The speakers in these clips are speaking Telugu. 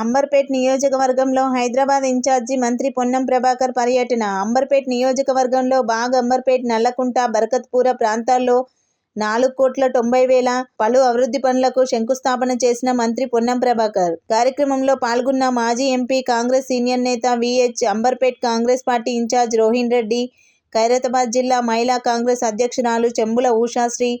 అంబర్పేట్ నియోజకవర్గంలో హైదరాబాద్ ఇన్ఛార్జి మంత్రి పొన్నం ప్రభాకర్ పర్యటన. అంబర్పేట్ నియోజకవర్గంలో బాగ్ అంబర్పేట్ నల్లకుంట బరకత్పూర ప్రాంతాల్లో నాలుగు కోట్ల తొంభై వేల పలు అభివృద్ధి పనులకు శంకుస్థాపన చేసిన మంత్రి పొన్నం ప్రభాకర్. కార్యక్రమంలో పాల్గొన్న మాజీ ఎంపీ కాంగ్రెస్ సీనియర్ నేత VH Amberpet Congress party incharge Rohin Reddy Khairatabad జిల్లా మహిళా కాంగ్రెస్ అధ్యక్షురాలు చెంబుల ఉషాశ్రీ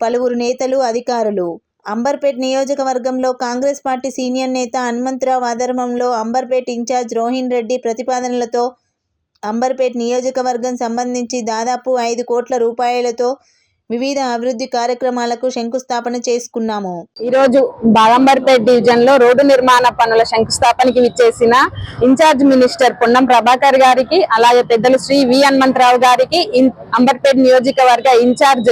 పలువురు నేతలు అధికారులు. అంబర్పేట్ నియోజకవర్గంలో కాంగ్రెస్ పార్టీ సీనియర్ నేత హనుమంతరావు ఆధర్మంలో అంబర్పేట్ ఇన్ఛార్జ్ రోహిన్ రెడ్డి ప్రతిపాదనలతో అంబర్పేట్ నియోజకవర్గం సంబంధించి దాదాపు ఐదు కోట్ల రూపాయలతో వివిధ అభివృద్ధి కార్యక్రమాలకు శంకుస్థాపన చేసుకున్నాము. ఈరోజు బాగంబర్పేట్ డివిజన్లో రోడ్డు నిర్మాణ పనుల శంకుస్థాపనకి విచ్చేసిన ఇన్ఛార్జ్ మినిస్టర్ పొన్నం ప్రభాకర్ గారికి అలాగే పెద్దలు శ్రీ వి హనుమంతరావు గారికి ఇన్- నియోజకవర్గ ఇన్ఛార్జ్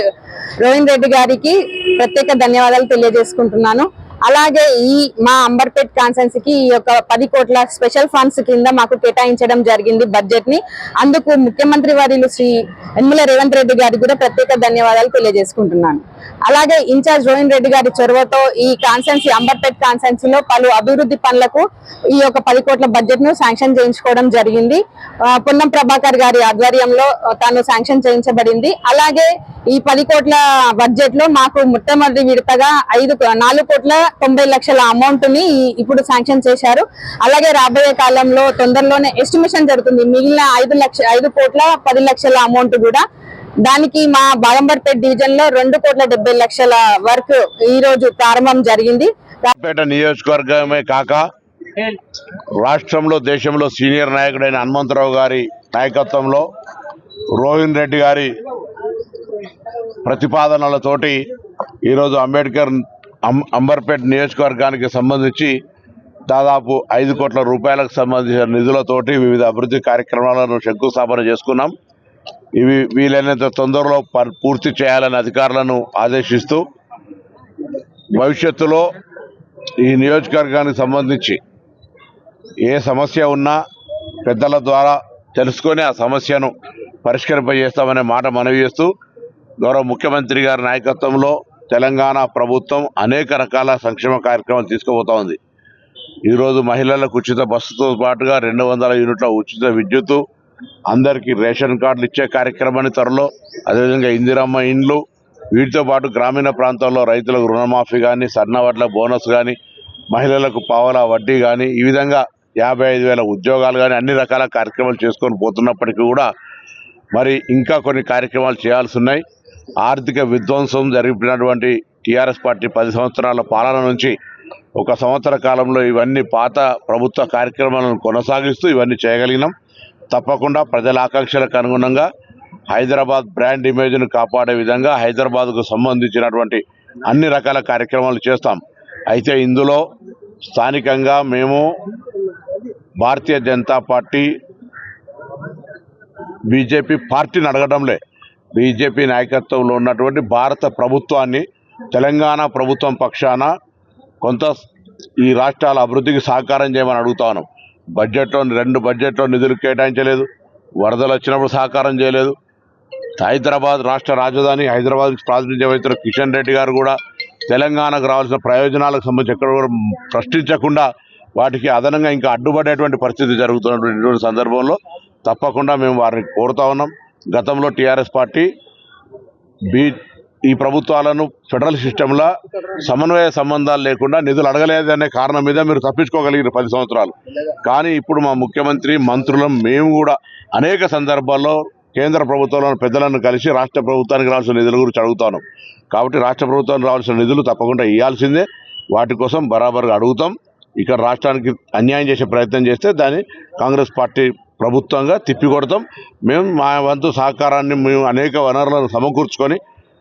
రోహిన్ రెడ్డి గారికి ప్రత్యేక ధన్యవాదాలు తెలియజేసుకుంటున్నాను. అలాగే ఈ మా అంబర్పేట్ కాన్సెన్సీకి ఈ యొక్క పది కోట్ల స్పెషల్ ఫండ్స్ కింద మాకు కేటాయించడం జరిగింది బడ్జెట్ని. అందుకు ముఖ్యమంత్రి వర్యులు శ్రీ యనమల రేవంత్ రెడ్డి గారికి కూడా ప్రత్యేక ధన్యవాదాలు తెలియజేసుకుంటున్నాను. అలాగే ఇన్ఛార్జ్ రోహిన్ రెడ్డి గారి చొరవతో ఈ కాన్సెన్సీ అంబర్పేట్ కాన్సెన్సీలో పలు అభివృద్ధి పనులకు ఈ యొక్క పది కోట్ల బడ్జెట్ను శాంక్షన్ చేయించుకోవడం జరిగింది. పొన్నం ప్రభాకర్ గారి ఆధ్వర్యంలో తాను శాంక్షన్ చేయించబడింది. అలాగే ఈ పది కోట్ల బడ్జెట్లో మాకు మొట్టమొదటి విడతగా ఐదు నాలుగు కోట్ల తొంభై లక్షల అమౌంట్ని ఇప్పుడు శాంక్షన్ చేశారు. అలాగే రాబోయే కాలంలో తొందరలోనే ఎస్టిమేషన్ జరుగుతుంది. మిగిలిన ఐదు లక్ష ఐదు కోట్ల పది లక్షల అమౌంట్ కూడా దానికి మా బాగంబర్పేట్ డివిజన్లో రెండు కోట్ల డెబ్బై లక్షల వర్క్ ఈ రోజు ప్రారంభం జరిగింది. పేట నియోజకవర్గమే కాక రాష్ట్రంలో దేశంలో సీనియర్ నాయకుడైన హనుమంతరావు గారి నాయకత్వంలో రోహిన్ రెడ్డి గారి ప్రతిపాదనలతోటి ఈరోజు అంబేద్కర్ అం- అంబర్పేట్ నియోజకవర్గానికి సంబంధించి దాదాపు ఐదు కోట్ల రూపాయలకు సంబంధించిన నిధులతోటి వివిధ అభివృద్ధి కార్యక్రమాలను శంకుస్థాపన చేసుకున్నాం. ఇవి వీలైనంత తొందరలో పూర్తి చేయాలని అధికారులను ఆదేశిస్తూ భవిష్యత్తులో ఈ నియోజకవర్గానికి సంబంధించి ఏ సమస్య ఉన్నా పెద్దల ద్వారా తెలుసుకొని ఆ సమస్యను పరిష్కరింపజేస్తామనే మాట మనవి చేస్తూ గౌరవ ముఖ్యమంత్రి గారి నాయకత్వంలో తెలంగాణ ప్రభుత్వం అనేక రకాల సంక్షేమ కార్యక్రమాలు తీసుకుపోతా ఉంది. ఈరోజు మహిళలకు ఉచిత బస్సుతో పాటుగా రెండు వందల యూనిట్ల ఉచిత విద్యుత్ అందరికీ రేషన్ కార్డులు ఇచ్చే కార్యక్రమాన్ని త్వరలో అదేవిధంగా ఇందిరమ్మ ఇండ్లు వీటితో పాటు గ్రామీణ ప్రాంతాల్లో రైతులకు రుణమాఫీ కానీ సన్న వడ్ల బోనస్ కానీ మహిళలకు పావలా వడ్డీ కానీ ఈ విధంగా యాభై ఐదు వేల ఉద్యోగాలు కానీ అన్ని రకాల కార్యక్రమాలు చేసుకొని పోతున్నప్పటికీ కూడా మరి ఇంకా కొన్ని కార్యక్రమాలు చేయాల్సి ఉన్నాయి ఆర్థిక విధ్వంసం జరిపినటువంటి టీఆర్ఎస్ పార్టీ పది సంవత్సరాల పాలన నుంచి ఒక సంవత్సర కాలంలో ఇవన్నీ పాత ప్రభుత్వ కార్యక్రమాలను కొనసాగిస్తూ ఇవన్నీ చేయగలిగినాం. తప్పకుండా ప్రజల ఆకాంక్షలకు అనుగుణంగా హైదరాబాద్ బ్రాండ్ ఇమేజ్ను కాపాడే విధంగా హైదరాబాద్కు సంబంధించినటువంటి అన్ని రకాల కార్యక్రమాలు చేస్తాం. అయితే ఇందులో స్థానికంగా మేము భారతీయ జనతా పార్టీ బీజేపీ పార్టీని అడగడంలే. బీజేపీ నాయకత్వంలో ఉన్నటువంటి భారత ప్రభుత్వాన్ని తెలంగాణ ప్రభుత్వం పక్షాన కొంత ఈ రాష్ట్రాల అభివృద్ధికి సహకారం చేయమని అడుగుతాను బడ్జెట్లో రెండు బడ్జెట్లో నిధులు కేటాయించలేదు. వరదలు వచ్చినప్పుడు సహకారం చేయలేదు. హైదరాబాద్ రాష్ట్ర రాజధాని హైదరాబాద్ ప్రాతినిధ్యం వహిస్తున్న కిషన్ రెడ్డి గారు కూడా తెలంగాణకు రావాల్సిన ప్రయోజనాలకు సంబంధించి ఎక్కడ కూడా ప్రశ్నించకుండా వాటికి అదనంగా ఇంకా అడ్డుపడేటువంటి పరిస్థితి జరుగుతున్నటువంటి సందర్భంలో తప్పకుండా మేము వారిని కోరుతా ఉన్నాం. గతంలో టీఆర్ఎస్ పార్టీ బీ ఈ ప్రభుత్వాలను ఫెడరల్ సిస్టంలో సమన్వయ సంబంధాలు లేకుండా నిధులు అడగలేదనే కారణం మీద మీరు తప్పించుకోగలిగిన పది సంవత్సరాలు. కానీ ఇప్పుడు మా ముఖ్యమంత్రి మంత్రులం మేము కూడా అనేక సందర్భాల్లో కేంద్ర ప్రభుత్వంలో పెద్దలను కలిసి రాష్ట్ర ప్రభుత్వానికి రావాల్సిన నిధుల గురించి అడుగుతాను కాబట్టి రాష్ట్ర ప్రభుత్వానికి రావాల్సిన నిధులు తప్పకుండా ఇవ్వాల్సిందే వాటి కోసం బరాబర్గా అడుగుతాం. ఇక్కడ రాష్ట్రానికి అన్యాయం చేసే ప్రయత్నం చేస్తే దాన్ని కాంగ్రెస్ పార్టీ ప్రభుత్వంగా తిప్పికొడతాం. మేము మా వంతు సహకారాన్ని మేము అనేక వనరులను సమకూర్చుకొని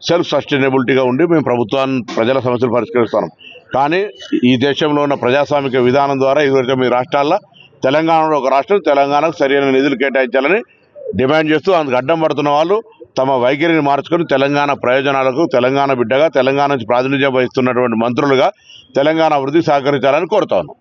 సెల్ఫ్ సస్టైనబిలిటీగా ఉండి మేము ప్రభుత్వాన్ని ప్రజల సమస్యలు పరిష్కరిస్తాం. కానీ ఈ దేశంలో ఉన్న ప్రజాస్వామిక విధానం ద్వారా ఇదివరకు మీ రాష్ట్రాల్లో తెలంగాణలో ఒక రాష్ట్రం తెలంగాణకు సరైన నిధులు కేటాయించాలని డిమాండ్ చేస్తూ అందుకు అడ్డం పడుతున్న వాళ్ళు తమ వైఖరిని మార్చుకొని తెలంగాణ ప్రయోజనాలకు తెలంగాణ బిడ్డగా తెలంగాణ నుంచి ప్రాతినిధ్యం వహిస్తున్నటువంటి మంత్రులుగా తెలంగాణ అభివృద్ధి సహకరించాలని కోరుతాను